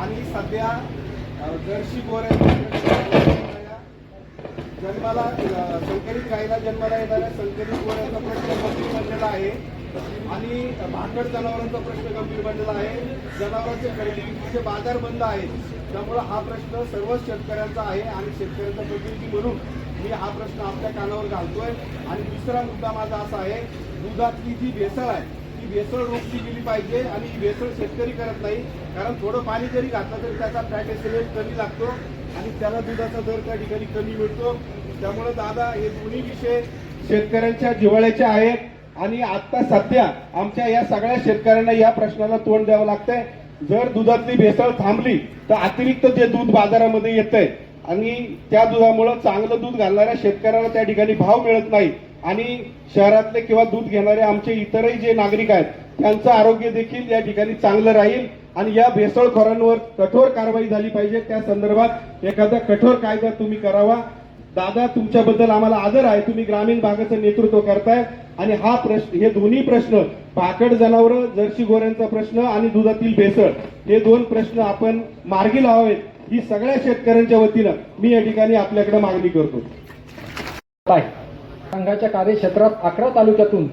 आणि सध्या Jersey Jersey गोऱ्या जन्माला संकरित गायीला जन्माला येणाऱ्या संकरित गोऱ्याचा प्रश्न गंभीर बनलेला आहे. आणि भाकड जनावरांचा प्रश्न गंभीर बनलेला आहे. जनावरांचे खरेदी विक्रीचे बाजार बंद आहेत. त्यामुळं हा प्रश्न सर्वच शेतकऱ्यांचा आहे आणि शेतकऱ्यांचा प्रतिनिधी म्हणून मी हा प्रश्न आपल्या कानावर घालतोय. आणि दुसरा मुद्दा माझा असा आहे दुधातली जी भेसळ आहे ही भेसळ रोखली गेली पाहिजे आणि ही भेसळ शेतकरी करत नाही. कारण थोडं पाणी जरी घातलं तरी त्याचा फॅट एसिडेट कमी लागतो आणि त्याला दुधाचा दर त्या ठिकाणी कमी मिळतो. त्यामुळे दादा हे दोन्ही विषय शेतकऱ्यांच्या जिव्हाळ्याचे आहेत आणि आता सध्या आमच्या या सगळ्या शेतकऱ्यांना या प्रश्नाला तोंड द्यावं लागतंय. जर दुधातली भेसळ थांबली तर अतिरिक्त जे दूध बाजारामध्ये येतंय आणि त्या दुधामुळं चांगलं दूध घालणाऱ्या शेतकऱ्याला त्या ठिकाणी भाव मिळत नाही. आणि शहरातले किंवा दूध घेणारे आमचे इतरही जे नागरिक आहेत त्यांचं आरोग्य देखील या ठिकाणी चांगलं राहील आणि या भेसळखोरांवर कठोर कारवाई झाली पाहिजे. त्या संदर्भात एखादा कठोर कायदा तुम्ही करावा. दादा तुमच्याबद्दल आम्हाला आदर आहे. तुम्ही ग्रामीण भागाचं नेतृत्व करताय. आणि हा प्रश्न हे दोन्ही प्रश्न भाकड जनावरं जर्सी गोऱ्यांचा प्रश्न आणि दुधातील भेसळ हे दोन प्रश्न आपण मार्गी लावावेत. ही सगळ्या शेतकऱ्यांच्या वतीनं मी या ठिकाणी आपल्याकडे मागणी करतो. बाय. संघाच्या कार्यक्षेत्रात अकरा तालुक्यातून